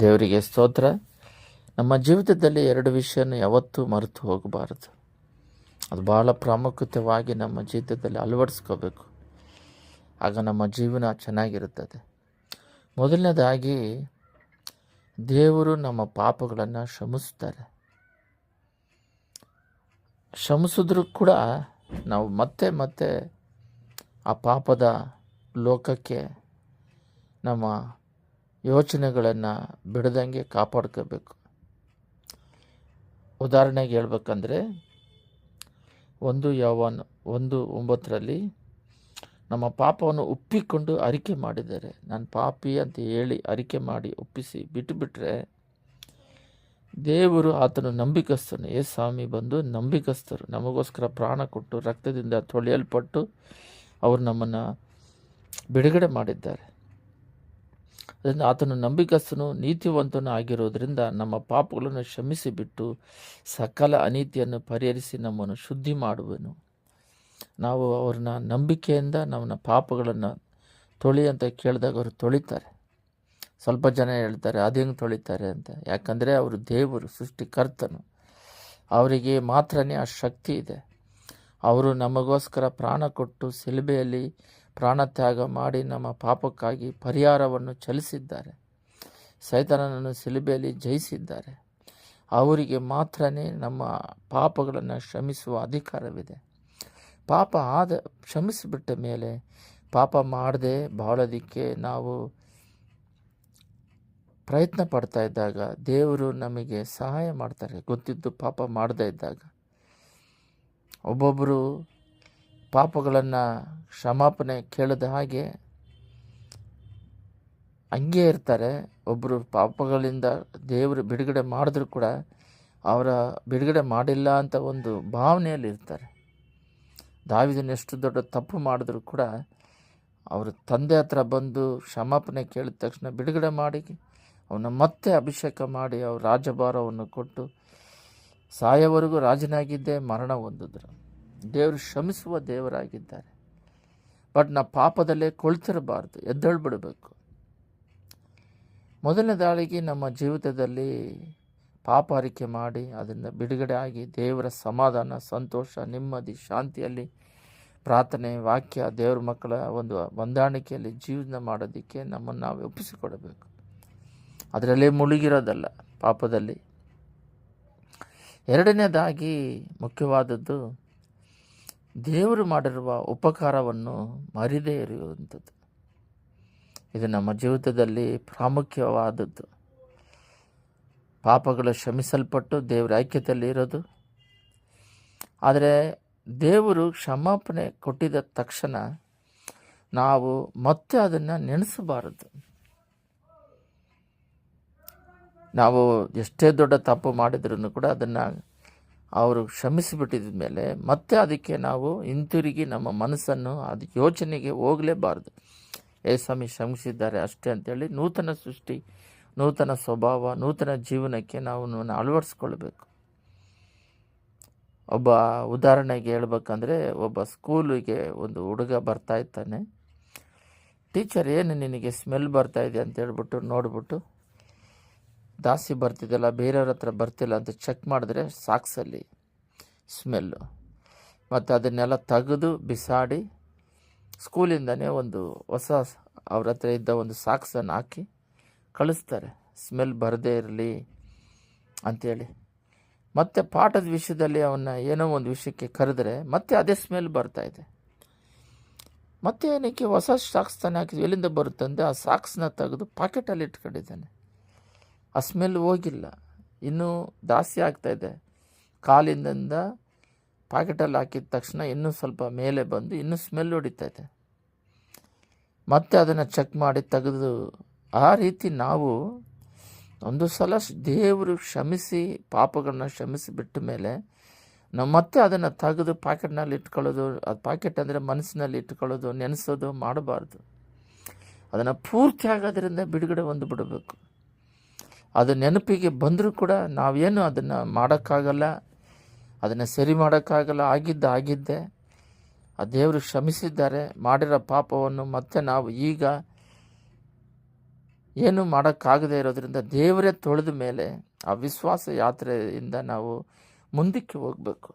ದೇವರಿಗೆ ಸ್ತೋತ್ರ. ನಮ್ಮ ಜೀವಿತದಲ್ಲಿ ಎರಡು ವಿಷಯನ ಯಾವತ್ತೂ ಮರೆತು ಹೋಗಬಾರದು. ಅದು ಭಾಳ ಪ್ರಾಮುಖ್ಯತೆಯಾಗಿ ನಮ್ಮ ಜೀವಿತದಲ್ಲಿ ಅಳವಡಿಸ್ಕೋಬೇಕು. ಆಗ ನಮ್ಮ ಜೀವನ ಚೆನ್ನಾಗಿರುತ್ತದೆ. ಮೊದಲನೇದಾಗಿ, ದೇವರು ನಮ್ಮ ಪಾಪಗಳನ್ನು ಶ್ರಮಿಸ್ತಾರೆ ಶ್ರಮಿಸಿದ್ರೂ ಕೂಡ ನಾವು ಮತ್ತೆ ಮತ್ತೆ ಆ ಪಾಪದ ಲೋಕಕ್ಕೆ ನಮ್ಮ ಯೋಚನೆಗಳನ್ನು ಬಿಡದಂಗೆ ಕಾಪಾಡ್ಕೋಬೇಕು. ಉದಾಹರಣೆಗೆ ಹೇಳ್ಬೇಕಂದ್ರೆ, ಒಂದು ಯಾವನ್, ಒಂದು ಒಂಬತ್ತರಲ್ಲಿ ನಮ್ಮ ಪಾಪವನ್ನು ಒಪ್ಪಿಕೊಂಡು ಅರಿಕೆ ಮಾಡಿದ್ದಾರೆ. ನಾನು ಪಾಪಿ ಅಂತ ಹೇಳಿ ಅರಿಕೆ ಮಾಡಿ ಒಪ್ಪಿಸಿ ಬಿಟ್ಟುಬಿಟ್ರೆ, ದೇವರು ಆತನು ನಂಬಿಕಸ್ಥನು ಏ ಸ್ವಾಮಿ, ಬಂದು ನಂಬಿಕಸ್ತರು ನಮಗೋಸ್ಕರ ಪ್ರಾಣ ಕೊಟ್ಟು ರಕ್ತದಿಂದ ತೊಳೆಯಲ್ಪಟ್ಟು ಅವರು ನಮ್ಮನ್ನು ಬಿಡುಗಡೆ ಮಾಡಿದ್ದಾರೆ. ಅದರಿಂದ ಆತನು ನಂಬಿಕಸ್ತನು ನೀತಿವಂತನು ಆಗಿರೋದರಿಂದ ನಮ್ಮ ಪಾಪಗಳನ್ನು ಕ್ಷಮಿಸಿಬಿಟ್ಟು ಸಕಲ ಅನೀತಿಯನ್ನು ಪರಿಹರಿಸಿ ನಮ್ಮನ್ನು ಶುದ್ಧಿ ಮಾಡುವನು. ನಾವು ಅವ್ರನ್ನ ನಂಬಿಕೆಯಿಂದ ನಮ್ಮನ್ನ ಪಾಪಗಳನ್ನು ತೊಳಿ ಅಂತ ಕೇಳಿದಾಗ ಅವರು ತೊಳಿತಾರೆ. ಸ್ವಲ್ಪ ಜನ ಹೇಳ್ತಾರೆ, ಅದು ಹೆಂಗೆ ತೊಳಿತಾರೆ? ಅಂತ. ಯಾಕಂದರೆ ಅವರು ದೇವರು, ಸೃಷ್ಟಿಕರ್ತನು. ಅವರಿಗೆ ಮಾತ್ರನೇ ಆ ಶಕ್ತಿ ಇದೆ. ಅವರು ನಮಗೋಸ್ಕರ ಪ್ರಾಣ ಕೊಟ್ಟು ಸಿಲುಬೆಯಲ್ಲಿ ಪ್ರಾಣತ್ಯಾಗ ಮಾಡಿ ನಮ್ಮ ಪಾಪಕ್ಕಾಗಿ ಪರಿಹಾರವನ್ನು ಚಲಿಸಿದ್ದಾರೆ. ಸೈತನನ್ನು ಸಿಲುಬೆಯಲ್ಲಿ ಜಯಿಸಿದ್ದಾರೆ. ಅವರಿಗೆ ಮಾತ್ರನೇ ನಮ್ಮ ಪಾಪಗಳನ್ನು ಶ್ರಮಿಸುವ ಅಧಿಕಾರವಿದೆ. ಪಾಪ ಆದ, ಕ್ಷಮಿಸಿಬಿಟ್ಟ ಮೇಲೆ ಪಾಪ ಮಾಡದೆ ಬಾಳೋದಕ್ಕೆ ನಾವು ಪ್ರಯತ್ನ ಪಡ್ತಾ ಇದ್ದಾಗ ದೇವರು ನಮಗೆ ಸಹಾಯ ಮಾಡ್ತಾರೆ. ಗೊತ್ತಿದ್ದು ಪಾಪ ಮಾಡದೇ ಇದ್ದಾಗ. ಒಬ್ಬೊಬ್ಬರು ಪಾಪಗಳನ್ನು ಕ್ಷಮಾಪಣೆ ಕೇಳಿದ ಹಾಗೆ ಹಂಗೆ ಇರ್ತಾರೆ. ಒಬ್ಬರು ಪಾಪಗಳಿಂದ ದೇವರು ಬಿಡುಗಡೆ ಮಾಡಿದ್ರು ಕೂಡ ಅವರ ಬಿಡುಗಡೆ ಮಾಡಿಲ್ಲ ಅಂತ ಒಂದು ಭಾವನೆಯಲ್ಲಿ ಇರ್ತಾರೆ. ದಾವಿದನ್ನು ಎಷ್ಟು ದೊಡ್ಡ ತಪ್ಪು ಮಾಡಿದ್ರು ಕೂಡ ಅವರು ತಂದೆ ಹತ್ರ ಬಂದು ಕ್ಷಮಾಪಣೆ ಕೇಳಿದ ತಕ್ಷಣ ಬಿಡುಗಡೆ ಮಾಡಿ, ಅವನ ಮತ್ತೆ ಅಭಿಷೇಕ ಮಾಡಿ, ಅವ್ರ ರಾಜಭಾರವನ್ನು ಕೊಟ್ಟು ಸಾಯವರೆಗೂ ರಾಜನಾಗಿದ್ದೇ ಮರಣ ಹೊಂದಿದ್ರು. ದೇವರು ಶ್ರಮಿಸುವ ದೇವರಾಗಿದ್ದಾರೆ. ಬಟ್ ನಾ ಪಾಪದಲ್ಲೇ ಕೊಳ್ತಿರಬಾರ್ದು, ಎದ್ದೇಳ್ಬಿಡಬೇಕು. ಬಿಡಬೇಕು ದಾಳಿಗೆ ನಮ್ಮ ಜೀವಿತದಲ್ಲಿ ಪಾಪ ಅರಿಕೆ ಮಾಡಿ ಅದರಿಂದ ಬಿಡುಗಡೆ ಆಗಿ ದೇವರ ಸಮಾಧಾನ, ಸಂತೋಷ, ನೆಮ್ಮದಿ, ಶಾಂತಿಯಲ್ಲಿ ಪ್ರಾರ್ಥನೆ, ವಾಕ್ಯ, ದೇವರ ಮಕ್ಕಳ ಒಂದು ಹೊಂದಾಣಿಕೆಯಲ್ಲಿ ಜೀವನ ಮಾಡೋದಕ್ಕೆ ನಮ್ಮನ್ನು ನಾವು ಒಪ್ಪಿಸಿಕೊಡಬೇಕು. ಅದರಲ್ಲೇ ಮುಳುಗಿರೋದಲ್ಲ ಪಾಪದಲ್ಲಿ. ಎರಡನೇದಾಗಿ ಮುಖ್ಯವಾದದ್ದು ದೇವರು ಮಾಡಿರುವ ಉಪಕಾರವನ್ನು ಮರಿದೇ ಇರುವಂಥದ್ದು ಇದು ನಮ್ಮ ಜೀವಿತದಲ್ಲಿ ಪ್ರಾಮುಖ್ಯವಾದದ್ದು. ಪಾಪಗಳು ಕ್ಷಮಿಸಲ್ಪಟ್ಟು ದೇವರ ಐಕ್ಯತೆಯಲ್ಲಿ ಇರೋದು. ಆದರೆ ದೇವರು ಕ್ಷಮಾಪಣೆ ಕೊಟ್ಟಿದ ತಕ್ಷಣ ನಾವು ಮತ್ತೆ ಅದನ್ನು ನೆನೆಸಬಾರದು. ನಾವು ಎಷ್ಟೇ ದೊಡ್ಡ ತಪ್ಪು ಮಾಡಿದ್ರೂ ಕೂಡ ಅದನ್ನು ಅವರು ಕ್ಷಮಿಸಿಬಿಟ್ಟಿದ ಮೇಲೆ ಮತ್ತೆ ಅದಕ್ಕೆ ನಾವು ಹಿಂತಿರುಗಿ ನಮ್ಮ ಮನಸ್ಸನ್ನು ಅದು ಯೋಚನೆಗೆ ಹೋಗಲೇಬಾರ್ದು. ಏ ಸ್ವಾಮಿ ಶ್ರಮಿಸಿದ್ದಾರೆ ಅಷ್ಟೇ ಅಂತೇಳಿ ನೂತನ ಸೃಷ್ಟಿ, ನೂತನ ಸ್ವಭಾವ, ನೂತನ ಜೀವನಕ್ಕೆ ನಾವು ಅಳವಡಿಸ್ಕೊಳ್ಬೇಕು. ಒಬ್ಬ ಉದಾಹರಣೆಗೆ ಹೇಳ್ಬೇಕಂದ್ರೆ ಒಬ್ಬ ಸ್ಕೂಲಿಗೆ ಒಂದು ಹುಡುಗ ಬರ್ತಾ ಇರ್ತಾನೆ ಟೀಚರ್, ಏನು ನಿನಗೆ ಸ್ಮೆಲ್ ಬರ್ತಾ ಇದೆ ಅಂತ ಹೇಳ್ಬಿಟ್ಟು ನೋಡ್ಬಿಟ್ಟು ದಾಸಿ ಬರ್ತಿದ್ದಲ್ಲ ಬೇರೆಯವ್ರ ಹತ್ರ ಬರ್ತಿಲ್ಲ ಅಂತ ಚೆಕ್ ಮಾಡಿದ್ರೆ ಸಾಕ್ಸಲ್ಲಿ ಸ್ಮೆಲ್ಲು ಮತ್ತು ಅದನ್ನೆಲ್ಲ ತೆಗೆದು ಬಿಸಾಡಿ ಸ್ಕೂಲಿಂದನೇ ಒಂದು ಹೊಸ ಅವ್ರ ಹತ್ರ ಇದ್ದ ಒಂದು ಸಾಕ್ಸನ್ನು ಹಾಕಿ ಕಳಿಸ್ತಾರೆ. ಸ್ಮೆಲ್ ಬರದೇ ಇರಲಿ ಅಂಥೇಳಿ ಮತ್ತು ಪಾಠದ ವಿಷಯದಲ್ಲಿ ಅವನ್ನ ಏನೋ ಒಂದು ವಿಷಯಕ್ಕೆ ಕರೆದ್ರೆ ಮತ್ತೆ ಅದೇ ಸ್ಮೆಲ್ ಬರ್ತಾ ಇದೆ. ಮತ್ತೆ ಏನಕ್ಕೆ ಹೊಸ ಸಾಕ್ಸ್ ತಾನೆ ಹಾಕಿದ್ವಿ, ಎಲ್ಲಿಂದ ಬರುತ್ತಂದೆ ಆ ಸಾಕ್ಸ್ನ ತೆಗೆದು ಪಾಕೆಟಲ್ಲಿ ಇಟ್ಕೊಂಡಿದ್ದಾನೆ. ಆ ಸ್ಮೆಲ್ ಹೋಗಿಲ್ಲ. ಇನ್ನೂ ಜಾಸ್ತಿ ಆಗ್ತಾಯಿದೆ ಕಾಲಿಂದ ಪ್ಯಾಕೆಟಲ್ಲಿ ಹಾಕಿದ ತಕ್ಷಣ ಇನ್ನೂ ಸ್ವಲ್ಪ ಮೇಲೆ ಬಂದು ಇನ್ನೂ ಸ್ಮೆಲ್ ಹೊಡಿತೈತೆ ಮತ್ತೆ ಅದನ್ನು ಚೆಕ್ ಮಾಡಿ ತೆಗೆದು ಆ ರೀತಿ ನಾವು ಒಂದು ಸಲ ದೇವರು ಕ್ಷಮಿಸಿ, ಪಾಪಗಳನ್ನ ಕ್ಷಮಿಸಿ ಬಿಟ್ಟ ಮೇಲೆ ನಾವು ಮತ್ತೆ ಅದನ್ನು ತೆಗೆದು ಪ್ಯಾಕೆಟ್ನಲ್ಲಿ ಇಟ್ಕೊಳ್ಳೋದು, ಅದು ಪಾಕೆಟ್ ಅಂದರೆ ಮನಸ್ಸಿನಲ್ಲಿ ಇಟ್ಕೊಳ್ಳೋದು, ನೆನೆಸೋದು ಮಾಡಬಾರ್ದು. ಅದನ್ನು ಪೂರ್ತಿ ಆಗೋದ್ರಿಂದ ಬಿಡುಗಡೆ ಒಂದು ಬಿಡಬೇಕು. ಅದು ನೆನಪಿಗೆ ಬಂದರೂ ಕೂಡ ನಾವೇನು ಅದನ್ನು ಮಾಡೋಕ್ಕಾಗಲ್ಲ, ಅದನ್ನು ಸರಿ ಮಾಡೋಕ್ಕಾಗಲ್ಲ, ಆಗಿದ್ದ ಆಗಿದ್ದೆ. ಆ ದೇವರು ಕ್ಷಮಿಸಿದ್ದಾರೆ, ಮಾಡಿರೋ ಪಾಪವನ್ನು ಮತ್ತೆ ನಾವು ಈಗ ಏನು ಮಾಡೋಕ್ಕಾಗದೇ ಇರೋದರಿಂದ ದೇವರೇ ತೊಳೆದ ಮೇಲೆ ಆ ವಿಶ್ವಾಸ ಯಾತ್ರೆಯಿಂದ ನಾವು ಮುಂದಕ್ಕೆ ಹೋಗಬೇಕು.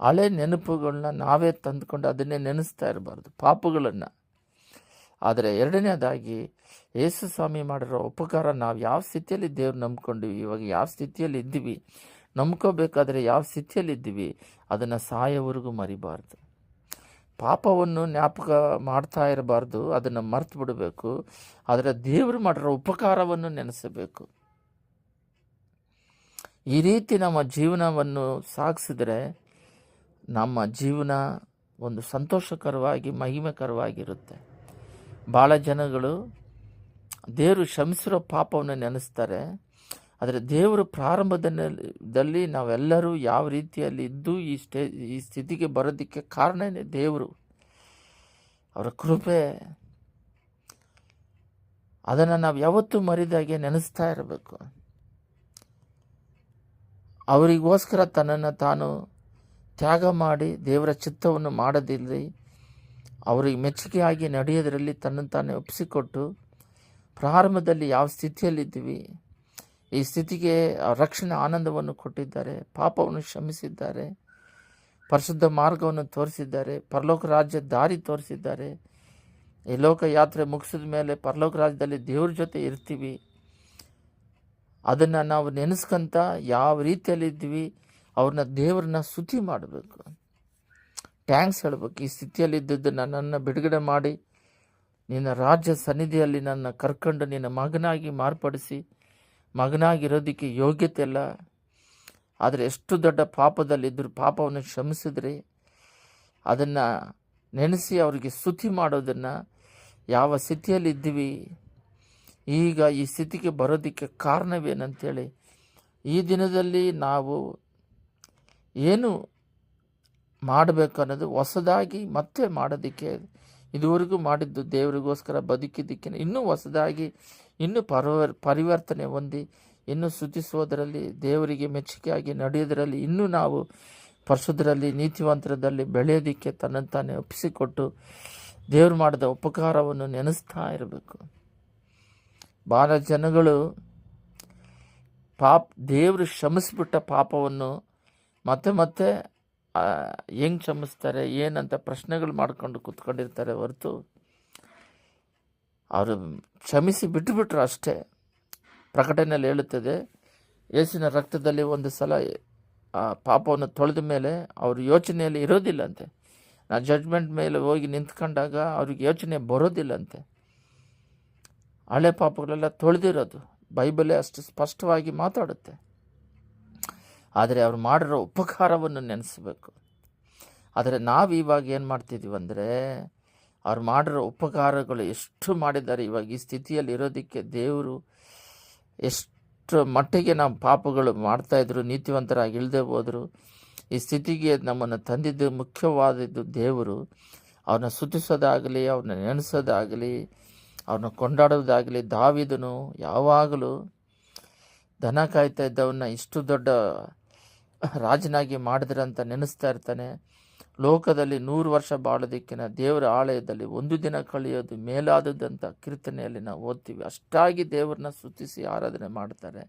ಹಳೆ ನೆನಪುಗಳನ್ನ ನಾವೇ ತಂದುಕೊಂಡು ಅದನ್ನೇ ನೆನೆಸ್ತಾ ಇರಬಾರ್ದು, ಪಾಪಗಳನ್ನು. ಆದರೆ ಎರಡನೇದಾಗಿ ಯೇಸು ಸ್ವಾಮಿ ಮಾಡಿರೋ ಉಪಕಾರ ನಾವು ಯಾವ ಸ್ಥಿತಿಯಲ್ಲಿ ದೇವ್ರು ನಂಬ್ಕೊಂಡಿವಿ, ಇವಾಗ ಯಾವ ಸ್ಥಿತಿಯಲ್ಲಿ ಇದ್ದೀವಿ? ನಂಬ್ಕೋಬೇಕಾದ್ರೆ ಯಾವ ಸ್ಥಿತಿಯಲ್ಲಿ ಇದ್ದೀವಿ? ಅದನ್ನು ಸಾಯೋವರೆಗೂ ಮರಿಬಾರ್ದು. ಪಾಪವನ್ನು ಜ್ಞಾಪಕ ಮಾಡ್ತಾ ಇರಬಾರ್ದು, ಅದನ್ನು ಮರ್ತು ಬಿಡಬೇಕು. ಆದರೆ ದೇವರು ಮಾಡಿರೋ ಉಪಕಾರವನ್ನು ನೆನೆಸಬೇಕು. ಈ ರೀತಿ ನಮ್ಮ ಜೀವನವನ್ನು ಸಾಗಿಸಿದ್ರೆ ನಮ್ಮ ಜೀವನ ಒಂದು ಸಂತೋಷಕರವಾಗಿ, ಮಹಿಮೆಕರವಾಗಿರುತ್ತೆ. ಭಾಳ ಜನಗಳು ದೇವರು ಶ್ರಮಿಸಿರೋ ಪಾಪವನ್ನು ನೆನೆಸ್ತಾರೆ. ಆದರೆ ದೇವರು ಪ್ರಾರಂಭದಲ್ಲಿ ನಾವೆಲ್ಲರೂ ಯಾವ ರೀತಿಯಲ್ಲಿ ಇದ್ದು ಈ ಸ್ಟೇ, ಈ ಸ್ಥಿತಿಗೆ ಬರೋದಕ್ಕೆ ಕಾರಣನೇ ದೇವರು. ಅವರ ಕೃಪೆ. ಅದನ್ನು ನಾವು ಯಾವತ್ತೂ ಮರಿದಾಗೆ ನೆನೆಸ್ತಾ ಇರಬೇಕು. ಅವರಿಗೋಸ್ಕರ ತನ್ನನ್ನು ತಾನು ತ್ಯಾಗ ಮಾಡಿ ದೇವರ ಚಿತ್ತವನ್ನು ಮಾಡದಿಲ್ಲ ಅವರಿಗೆ ಮೆಚ್ಚುಗೆಯಾಗಿ ನಡೆಯೋದರಲ್ಲಿ ತನ್ನನ್ನು ತಾನೇ ಒಪ್ಪಿಸಿಕೊಟ್ಟು ಪ್ರಾರಂಭದಲ್ಲಿ ಯಾವ ಸ್ಥಿತಿಯಲ್ಲಿದ್ದೀವಿ? ಈ ಸ್ಥಿತಿಗೆ ರಕ್ಷಣೆ ಆನಂದವನ್ನು ಕೊಟ್ಟಿದ್ದಾರೆ, ಪಾಪವನ್ನು ಶ್ರಮಿಸಿದ್ದಾರೆ ಪರಿಶುದ್ಧ ಮಾರ್ಗವನ್ನು ತೋರಿಸಿದ್ದಾರೆ, ಪರಲೋಕ ರಾಜ್ಯ ದಾರಿ ತೋರಿಸಿದ್ದಾರೆ. ಈ ಲೋಕ ಯಾತ್ರೆ ಮುಗಿಸಿದ ಮೇಲೆ ಪರಲೋಕ ರಾಜ್ಯದಲ್ಲಿ ದೇವ್ರ ಜೊತೆ ಇರ್ತೀವಿ. ಅದನ್ನು ನಾವು ನೆನೆಸ್ಕೊಂತ ಯಾವ ರೀತಿಯಲ್ಲಿದ್ದೀವಿ, ಅವ್ರನ್ನ ದೇವ್ರನ್ನ ಸ್ತುತಿ ಮಾಡಬೇಕು. ಟ್ಯಾಂಕ್ಸ್ ಹೇಳಬೇಕು. ಈ ಸ್ಥಿತಿಯಲ್ಲಿದ್ದದ್ದು ನನ್ನನ್ನು ಬಿಡುಗಡೆ ಮಾಡಿ ನಿನ್ನ ರಾಜ್ಯ ಸನ್ನಿಧಿಯಲ್ಲಿ ನನ್ನ ಕರ್ಕೊಂಡು ನಿನ್ನ ಮಗನಾಗಿ ಮಾರ್ಪಡಿಸಿ, ಮಗನಾಗಿರೋದಕ್ಕೆ ಯೋಗ್ಯತೆ ಇಲ್ಲ. ಆದರೆ ಎಷ್ಟು ದೊಡ್ಡ ಪಾಪದಲ್ಲಿದ್ದರೂ ಪಾಪವನ್ನು ಕ್ಷಮಿಸಿದ್ರಿ, ಅದನ್ನು ನೆನೆಸಿ ಅವರಿಗೆ ಸ್ತುತಿ ಮಾಡೋದನ್ನು ಯಾವ ಸ್ಥಿತಿಯಲ್ಲಿ ಇದ್ದೀವಿ? ಈಗ ಈ ಸ್ಥಿತಿಗೆ ಬರೋದಕ್ಕೆ ಕಾರಣವೇನಂತೇಳಿ, ಈ ದಿನದಲ್ಲಿ ನಾವು ಏನು ಮಾಡಬೇಕು ಅನ್ನೋದು ಹೊಸದಾಗಿ ಮತ್ತೆ ಮಾಡೋದಕ್ಕೆ ಇದುವರೆಗೂ ಮಾಡಿದ್ದು ದೇವರಿಗೋಸ್ಕರ ಬದುಕಿದ್ದಕ್ಕೆ ಇನ್ನೂ ಹೊಸದಾಗಿ, ಇನ್ನೂ ಪರವ ಪರಿವರ್ತನೆ ಹೊಂದಿ, ಇನ್ನೂ ಸುತಿಸುವುದರಲ್ಲಿ ದೇವರಿಗೆ ಮೆಚ್ಚುಗೆಯಾಗಿ ನಡೆಯೋದರಲ್ಲಿ ಇನ್ನೂ ನಾವು ಪರಿಶುದ್ಧರಲ್ಲಿ, ನೀತಿವಂತರದಲ್ಲಿ ಬೆಳೆಯೋದಕ್ಕೆ ತನ್ನನ್ನು ತಾನೇ ಒಪ್ಪಿಸಿಕೊಟ್ಟು ದೇವರು ಮಾಡಿದ ಉಪಕಾರವನ್ನು ನೆನೆಸ್ತಾ ಇರಬೇಕು. ಭಾಳ ಜನಗಳು ಪಾಪ, ದೇವರು ಶ್ರಮಿಸಿಬಿಟ್ಟ ಪಾಪವನ್ನು ಮತ್ತೆ ಮತ್ತೆ ಹೆಂಗೆ ಕ್ಷಮಿಸ್ತಾರೆ ಏನಂತ ಪ್ರಶ್ನೆಗಳು ಮಾಡ್ಕೊಂಡು ಕೂತ್ಕೊಂಡಿರ್ತಾರೆ ಹೊರತು ಅವರು ಕ್ಷಮಿಸಿ ಬಿಟ್ಟುಬಿಟ್ರು ಅಷ್ಟೇ. ಪ್ರಕಟಣೆಯಲ್ಲಿ ಹೇಳುತ್ತದೆ ಯೇಸಿನ ರಕ್ತದಲ್ಲಿ ಒಂದು ಸಲ, ಆ, ಪಾಪವನ್ನು ತೊಳೆದ ಮೇಲೆ ಅವ್ರ ಯೋಚನೆಯಲ್ಲಿ ಇರೋದಿಲ್ಲಂತೆ. ನಾ ಜಡ್ಜ್ಮೆಂಟ್ ಮೇಲೆ ಹೋಗಿ ನಿಂತ್ಕೊಂಡಾಗ ಅವ್ರಿಗೆ ಯೋಚನೆ ಬರೋದಿಲ್ಲಂತೆ. ಹಳೆ ಪಾಪಗಳೆಲ್ಲ ತೊಳೆದಿರೋದು, ಬೈಬಲೇ ಅಷ್ಟು ಸ್ಪಷ್ಟವಾಗಿ ಮಾತಾಡುತ್ತೆ. ಆದರೆ ಅವ್ರು ಮಾಡಿರೋ ಉಪಕಾರವನ್ನು ನೆನೆಸಬೇಕು. ಆದರೆ ನಾವು ಇವಾಗ ಏನು ಮಾಡ್ತಿದ್ದೀವಿ ಅಂದರೆ, ಅವ್ರು ಮಾಡಿರೋ ಉಪಕಾರಗಳು ಎಷ್ಟು ಮಾಡಿದ್ದಾರೆ. ಇವಾಗ ಈ ಸ್ಥಿತಿಯಲ್ಲಿ ಇರೋದಕ್ಕೆ ದೇವರು ಎಷ್ಟು ಮಟ್ಟಿಗೆ ನಾವು ಪಾಪಗಳು ಮಾಡ್ತಾಯಿದ್ರು ನೀತಿವಂತರಾಗಿ ಇಲ್ಲದೆ ಹೋದರು. ಈ ಸ್ಥಿತಿಗೆ ನಮ್ಮನ್ನು ತಂದಿದ್ದು ಮುಖ್ಯವಾದದ್ದು ದೇವರು. ಅವ್ರನ್ನ ಸುತಿಸೋದಾಗಲಿ ಅವ್ರನ್ನ ನೆನೆಸೋದಾಗಲಿ, ಅವ್ರನ್ನ ಕೊಂಡಾಡೋದಾಗಲಿ, ದಾವಿದನು ಯಾವಾಗಲೂ ದನ ಕಾಯ್ತಾ ಇದ್ದವನ್ನ ಇಷ್ಟು ದೊಡ್ಡ ರಾಜನಾಗಿ ಮಾಡಿದ್ರೆ ಅಂತ ನೆನೆಸ್ತಾ ಇರ್ತಾನೆ. ಲೋಕದಲ್ಲಿ ನೂರು ವರ್ಷ ಬಾಳೋದಕ್ಕಿಂತ ದೇವರ ಆಲಯದಲ್ಲಿ ಒಂದು ದಿನ ಕಳೆಯೋದು ಮೇಲಾದದ್ದಂಥ ಕೀರ್ತನೆಯಲ್ಲಿ ನಾವು ಓದ್ತೀವಿ. ಅಷ್ಟಾಗಿ ದೇವರನ್ನ ಸ್ತುತಿಸಿ ಆರಾಧನೆ ಮಾಡ್ತಾರೆ.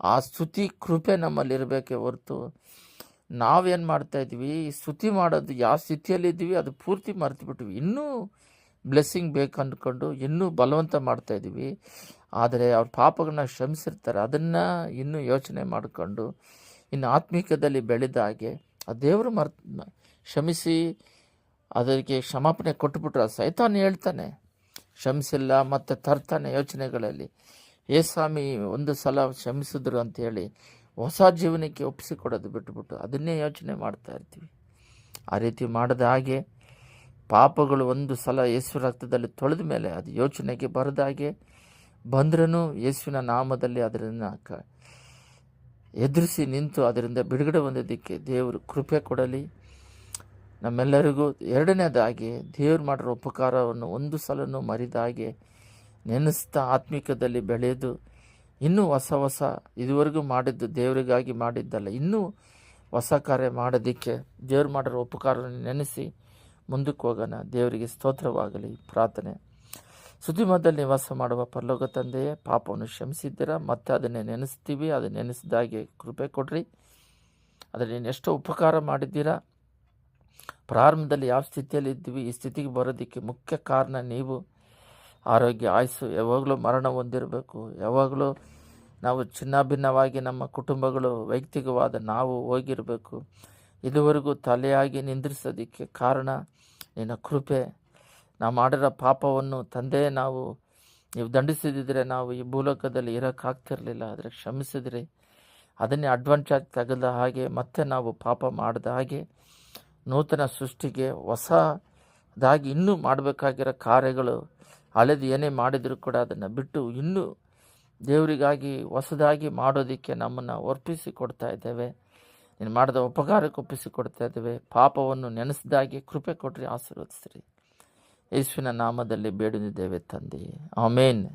ಆ ಸ್ತುತಿ ಕೃಪೆ ನಮ್ಮಲ್ಲಿ ಇರಬೇಕೆ ಹೊರತು ನಾವೇನು ಮಾಡ್ತಾ ಇದ್ವಿ? ಸ್ತುತಿ ಮಾಡೋದು ಯಾವ ಸ್ಥಿತಿಯಲ್ಲಿದ್ದೀವಿ ಅದು ಪೂರ್ತಿ ಮರೆತು ಬಿಟ್ವಿ ಇನ್ನೂ ಬ್ಲೆಸ್ಸಿಂಗ್ ಬೇಕು ಅಂದ್ಕೊಂಡು ಇನ್ನೂ ಬಲವಂತ ಮಾಡ್ತಾ ಇದ್ದೀವಿ ಆದರೆ ಅವ್ರ ಪಾಪಗಳನ್ನ ಶ್ರಮಿಸಿರ್ತಾರೆ ಅದನ್ನು ಇನ್ನೂ ಯೋಚನೆ ಮಾಡಿಕೊಂಡು ಇನ್ನು ಆತ್ಮಿಕದಲ್ಲಿ ಬೆಳೆದ ಹಾಗೆ ಆ ದೇವರು ಮರ್, ಕ್ಷಮಿಸಿ, ಅದಕ್ಕೆ ಕ್ಷಮಾಪಣೆ ಕೊಟ್ಟುಬಿಟ್ರೆ ಸೈತಾನು ಹೇಳ್ತಾನೆ. ಕ್ಷಮಿಸಿಲ್ಲ ಮತ್ತು ತರ್ತಾನೆ ಯೋಚನೆಗಳಲ್ಲಿ. ಏ ಸ್ವಾಮಿ, ಒಂದು ಸಲ ಕ್ಷಮಿಸಿದ್ರು ಅಂತೇಳಿ ಹೊಸ ಜೀವನಕ್ಕೆ ಒಪ್ಪಿಸಿಕೊಡೋದು ಬಿಟ್ಬಿಟ್ಟು ಅದನ್ನೇ ಯೋಚನೆ ಮಾಡ್ತಾ ಇರ್ತೀವಿ. ಆ ರೀತಿ ಮಾಡಿದ ಹಾಗೆ ಪಾಪಗಳು ಒಂದು ಸಲ ಯೇಸು ರಕ್ತದಲ್ಲಿ ತೊಳೆದ ಮೇಲೆ ಅದು ಯೋಚನೆಗೆ ಬರದ ಹಾಗೆ ಬಂದ್ರೂ ಯೇಸುವಿನ ನಾಮದಲ್ಲಿ ಅದರನ್ನು ಕ ಎದುರಿಸಿ ನಿಂತು ಅದರಿಂದ ಬಿಡುಗಡೆ ಹೊಂದೋದಕ್ಕೆ ದೇವರು ಕೃಪೆ ಕೊಡಲಿ. ನಮ್ಮೆಲ್ಲರಿಗೂ ಎರಡನೇದಾಗಿ ದೇವ್ರು ಮಾಡಿರೋ ಉಪಕಾರವನ್ನು ಒಂದು ಸಲನೂ ಮರಿದ ಹಾಗೆ ನೆನೆಸ್ತಾ ಆತ್ಮಿಕದಲ್ಲಿ ಬೆಳೆದು ಇನ್ನೂ ಹೊಸ ಹೊಸ ಇದುವರೆಗೂ ಮಾಡಿದ್ದು ದೇವರಿಗಾಗಿ ಮಾಡಿದ್ದಲ್ಲ, ಇನ್ನೂ ಹೊಸ ಕಾರ್ಯ ಮಾಡೋದಕ್ಕೆ ದೇವ್ರು ಮಾಡಿರೋ ಉಪಕಾರವನ್ನು ನೆನೆಸಿ ಮುಂದಕ್ಕೆ ಹೋಗೋಣ. ದೇವರಿಗೆ ಸ್ತೋತ್ರವಾಗಲಿ, ಪ್ರಾರ್ಥನೆ. ಸುದ್ದಿಮದಲ್ಲಿ ನಿವಾಸ ಮಾಡುವ ಪರಲೋಕ ತಂದೆಯೇ ಪಾಪವನ್ನು ಕ್ಷಮಿಸಿದ್ದೀರಾ? ಮತ್ತೆ ಅದನ್ನೇ ನೆನೆಸ್ತೀವಿ ಅದನ್ನು ನೆನೆಸಿದಾಗೆ ಕೃಪೆ ಕೊಡ್ರಿ. ಅದರಲ್ಲಿ ಎಷ್ಟೋ ಉಪಕಾರ ಮಾಡಿದ್ದೀರಾ? ಪ್ರಾರಂಭದಲ್ಲಿ ಯಾವ ಸ್ಥಿತಿಯಲ್ಲಿ ಇದ್ದೀವಿ? ಈ ಸ್ಥಿತಿಗೆ ಬರೋದಕ್ಕೆ ಮುಖ್ಯ ಕಾರಣ ನೀವು. ಆರೋಗ್ಯ, ಆಯಸ್ಸು, ಯಾವಾಗಲೂ ಮರಣ ಹೊಂದಿರಬೇಕು. ಯಾವಾಗಲೂ ನಾವು ಚಿನ್ನಾಭಿನ್ನವಾಗಿ ನಮ್ಮ ಕುಟುಂಬಗಳು ವೈಯಕ್ತಿಕವಾದ ನಾವು ಹೋಗಿರಬೇಕು. ಇದುವರೆಗೂ ತಲೆಯಾಗಿ ನಿಂದ್ರಿಸೋದಕ್ಕೆ ಕಾರಣ ನಿನ್ನ ಕೃಪೆ. ನಾವು ಮಾಡಿರೋ ಪಾಪವನ್ನು ತಂದೆ ನಾವು, ನೀವು ದಂಡಿಸಿದಿದ್ರೆ ನಾವು ಈ ಭೂಲೋಕದಲ್ಲಿ ಇರೋಕ್ಕಾಗ್ತಿರಲಿಲ್ಲ ಆದರೆ ಕ್ಷಮಿಸಿದ್ರಿ. ಅದನ್ನೇ ಅಡ್ವಾಂಟೇಜ್ ತೆಗೆದ ಹಾಗೆ ಮತ್ತೆ ನಾವು ಪಾಪ ಮಾಡಿದ ಹಾಗೆ ನೂತನ ಸೃಷ್ಟಿಗೆ ಹೊಸದಾಗಿ ಇನ್ನೂ ಮಾಡಬೇಕಾಗಿರೋ ಕಾರ್ಯಗಳು ಹಳೆದು ಏನೇ ಮಾಡಿದರೂ ಕೂಡ ಅದನ್ನು ಬಿಟ್ಟು ಇನ್ನೂ ದೇವರಿಗಾಗಿ ಹೊಸದಾಗಿ ಮಾಡೋದಕ್ಕೆ ನಮ್ಮನ್ನು ಒಪ್ಪಿಸಿ ಕೊಡ್ತಾ ಇದ್ದೇವೆ. ನೀನು ಮಾಡಿದ ಉಪಕಾರಕ್ಕೆ ಒಪ್ಪಿಸಿ ಕೊಡ್ತಾ ಇದ್ದೇವೆ. ಪಾಪವನ್ನು ನೆನೆಸಿದಾಗೆ ಕೃಪೆ ಕೊಟ್ಟರೆ ಆಶೀರ್ವದಿಸ್ರಿ. ಯೇಸುವಿನ ನಾಮದಲ್ಲಿ ಬೇಡುತ್ತಿದ್ದೇವೆ ತಂದೆ. ಆಮೇನ್.